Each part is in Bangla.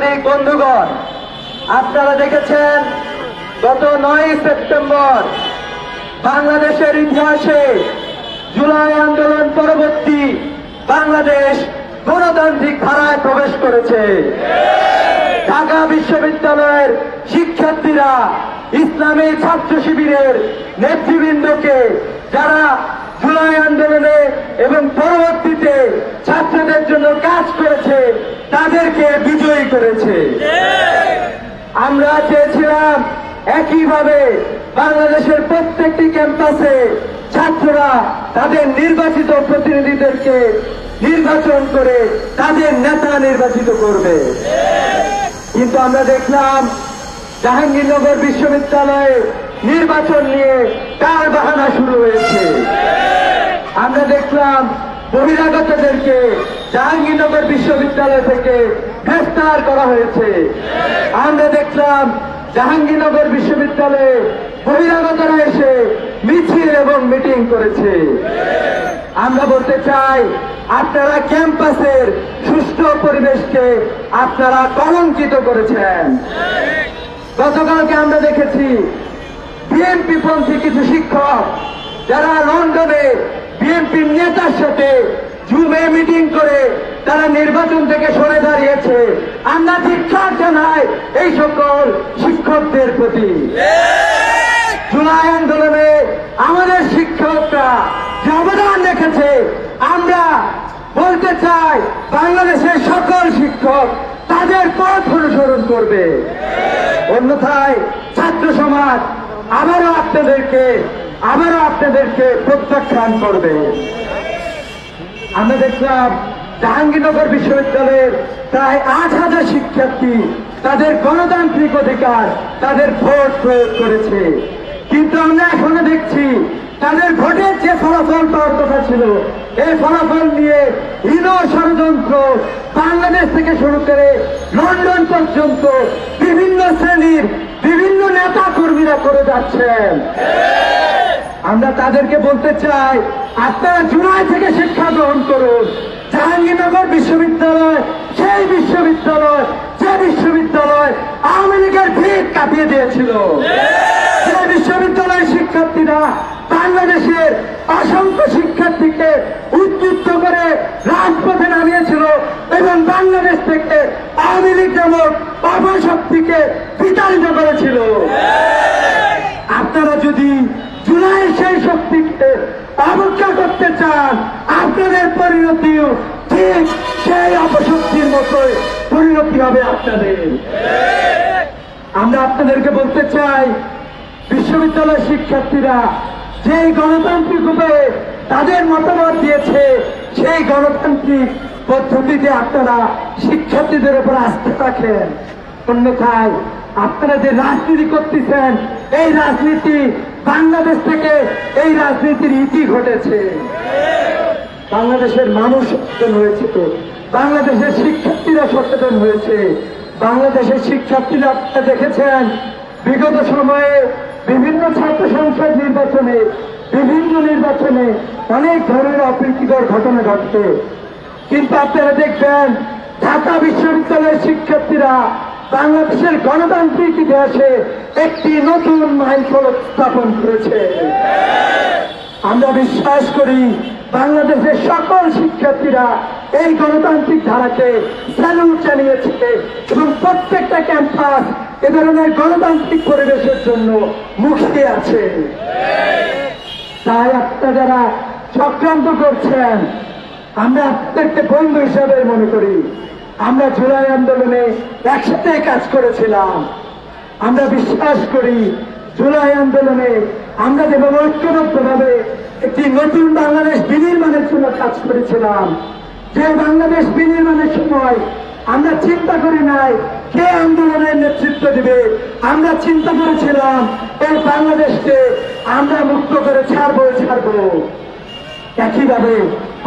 সাংবাদিক বন্ধুগণ, আপনারা দেখেছেন গত নয় সেপ্টেম্বর বাংলাদেশের ইতিহাসে জুলাই আন্দোলন পরবর্তী বাংলাদেশ গণতান্ত্রিক ধারায় প্রবেশ করেছে। ঢাকা বিশ্ববিদ্যালয়ের শিক্ষার্থীরা ইসলামী ছাত্র শিবিরের নেতৃবৃন্দকে যারা জুলাই আন্দোলনে এবং জন্য কাজ করেছে, তাদেরকে বিজয়ী করেছে। আমরা চেয়েছিলাম একইভাবে বাংলাদেশের প্রত্যেকটি ক্যাম্পাসে ছাত্ররা তাদের নির্বাচিত প্রতিনিধিদেরকে নির্বাচন করে তাদের নেতা নির্বাচিত করবে। কিন্তু আমরা দেখলাম জাহাঙ্গীরনগর বিশ্ববিদ্যালয়ে নির্বাচন নিয়ে কার বাহানা শুরু হয়েছে। আমরা দেখলাম বহিরাগতদেরকে জাহাঙ্গীরনগর বিশ্ববিদ্যালয় থেকে গ্রেফতার করা হয়েছে। আমরা দেখলাম জাহাঙ্গীরনগর বিশ্ববিদ্যালয়ে বহিরাগতরা এসে মিছিল এবং মিটিং করেছে। আমরা বলতে চাই, আপনারা ক্যাম্পাসের সুষ্ঠু পরিবেশকে আপনারা কলঙ্কিত করেছেন। গতকালকে আমরা দেখেছি, বিএনপি পন্থী কিছু শিক্ষক যারা লন্ডনে বিএনপির নেতার সাথে জুমে মিটিং তারা নির্বাচন থেকে সরে দাঁড়িয়েছে। আমরা ধিক্ষার জানাই এই সকল শিক্ষকদের প্রতি। জুলাই আন্দোলনে আমাদের শিক্ষকরা যে অবদান রেখেছে। আমরা বলতে চাই, বাংলাদেশের সকল শিক্ষক তাদের পথ অনুসরণ করবে। অন্যথায় ছাত্র সমাজ আবারও আপনাদেরকে আবারও আপনাদেরকে প্রত্যাখ্যান করবে। আমরা দেখলাম জাহাঙ্গীরনগর বিশ্ববিদ্যালয়ের প্রায় আট হাজার শিক্ষার্থী তাদের গণতান্ত্রিক অধিকার, তাদের ভোট প্রয়োগ করেছে। কিন্তু আমরা এখনও দেখছি তাদের ভোটের যে ফলাফল পাওয়ার কথা ছিল, এই ফলাফল নিয়ে হীন ষড়যন্ত্র বাংলাদেশ থেকে শুরু করে লন্ডন পর্যন্ত বিভিন্ন শ্রেণির বিভিন্ন নেতা কর্মীরা করে যাচ্ছেন। আমরা তাদেরকে বলতে চাই, আপনারা জুলাই থেকে শিক্ষা গ্রহণ করুন। জাহাঙ্গীরনগর বিশ্ববিদ্যালয়, সেই বিশ্ববিদ্যালয়, যে বিশ্ববিদ্যালয় আওয়ামী লীগের ভিড় কাটিয়ে দিয়েছিল। যে বিশ্ববিদ্যালয়ের শিক্ষার্থীরা বাংলাদেশের অসংখ্য শিক্ষার্থীকে আপনাদেরকে বলতে চাই, বিশ্ববিদ্যালয়ের শিক্ষার্থীরা, যেই গণতান্ত্রিক উপায়ে তাদের মতামত দিয়েছে, সেই গণতান্ত্রিক পদ্ধতিতে আপনারা শিক্ষার্থীদের উপর আস্থা রাখেন। অন্যথায় আপনারা যে রাজনীতি করতেছেন, এই রাজনীতি বাংলাদেশ থেকে এই রাজনীতির ইতি ঘটেছে। বাংলাদেশের মানুষ সচেতন হয়েছে তো। বাংলাদেশের শিক্ষার্থীরা সচেতন হয়েছে। বাংলাদেশের শিক্ষার্থীরা আপনারা দেখেছেন, বিগত সময়ে বিভিন্ন ছাত্র সংসদ নির্বাচনে, বিভিন্ন নির্বাচনে অনেক ধরনের অপ্রীতিকর ঘটনা ঘটছে। কিন্তু আপনারা দেখবেন, ঢাকা বিশ্ববিদ্যালয়ের শিক্ষার্থীরা বাংলাদেশের গণতান্ত্রিক ইতিহাসে একটি নতুন মাইল স্থাপন করেছে। আমরা বিশ্বাস করি বাংলাদেশের সকল শিক্ষার্থীরা এই গণতান্ত্রিক ধারাকে স্যালুট জানিয়েছে এবং প্রত্যেকটা ক্যাম্পাস এ ধরনের গণতান্ত্রিক পরিবেশের জন্য মুখিয়ে আছে। তাই আপনারা যারা চক্রান্ত করছেন, আমরা আপনাদেরকে বন্ধু হিসাবে মনে করি, আমরা জুলাই আন্দোলনে একসাথে কাজ করেছিলাম। আমরা বিশ্বাস করি, জুলাই আন্দোলনে আমরা যেভাবে ঐক্যবদ্ধভাবে একটি নতুন বাংলাদেশ বিনির্মাণের জন্য কাজ করেছিলাম। যে বাংলাদেশ বিনির্মাণের সময় আমরা চিন্তা করি নাই কে আন্দোলনের নেতৃত্ব দিবে, আমরা চিন্তা করেছিলাম এই বাংলাদেশকে আমরা মুক্ত করে ছাড়বো ছাড়বো। একইভাবে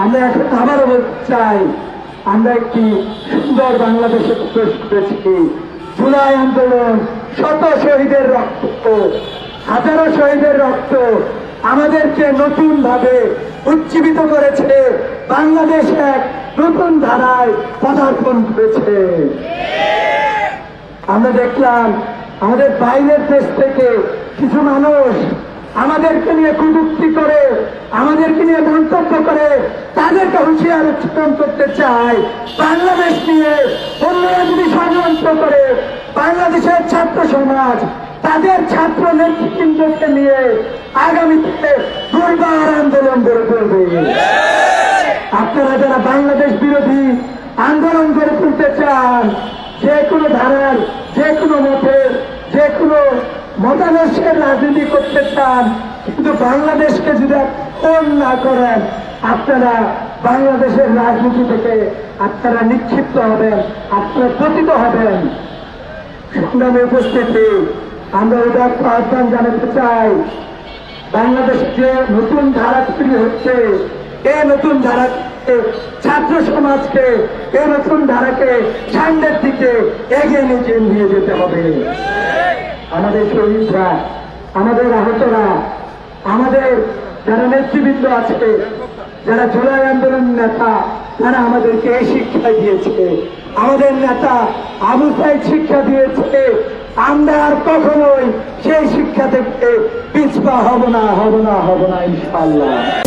আমরা এখন আবারও বলতে চাই, আমরা একটি সুন্দর বাংলাদেশে প্রবেশ করেছি। জুলাই আন্দোলন, শত শহীদের রক্ত, হাজারো শহীদের রক্ত আমাদেরকে নতুন ভাবে উজ্জীবিত করেছে। বাংলাদেশ এক নতুন ধারায় পদার্পণ করেছে। আমরা দেখলাম, আমাদের বাইরের দেশ থেকে কিছু মানুষ আমাদেরকে নিয়ে কুযুক্তি করে, আমাদেরকে নিয়ে মন্তব্য করে, তাদেরকে হুঁশিয়ার উচ্চারণ করতে চায়। বাংলাদেশ নিয়ে অন্যরা যদি ষড়যন্ত্র করে, বাংলাদেশের ছাত্র সমাজ, তাদের ছাত্র নেতৃবৃন্দকে নিয়ে আগামীতে দুর্বার আন্দোলন গড়ে তুলবে। আপনারা যারা বাংলাদেশ বিরোধী আন্দোলন গড়ে তুলতে চান, যে কোনো ধারার, যে কোনো মতের, যে কোনো মতাদর্শের রাজনীতি করতে চান, কিন্তু বাংলাদেশকে যদি ফোন না করেন, আপনারা বাংলাদেশের রাজনীতি থেকে আপনারা নিক্ষিপ্ত হবেন, আপনারা পতিত হবেন। সংগ্রামে উপস্থিতি। আমরা উদাত্ত আহ্বান জানাতে চাই বাংলাদেশে যে নতুন ধারা তৈরি হচ্ছে। এই নতুন ধারা ছাত্র সমাজকে এই নতুন ধারাকে সামনের দিকে এগিয়ে নিয়ে নিয়ে যেতে হবে। আমাদের শহীদরা, আমাদের আহতরা, আমাদের যারা নেতৃবৃন্দ আছে, যারা জুলাই আন্দোলন নেতা, তারা আমাদেরকে এই শিক্ষা দিয়েছে। আমাদের নেতা আবু শিক্ষা দিয়েছে। আমরা আর কখনোই সেই শিক্ষা থেকে পিছপা হব না হব না হব না ইনশাল্লাহ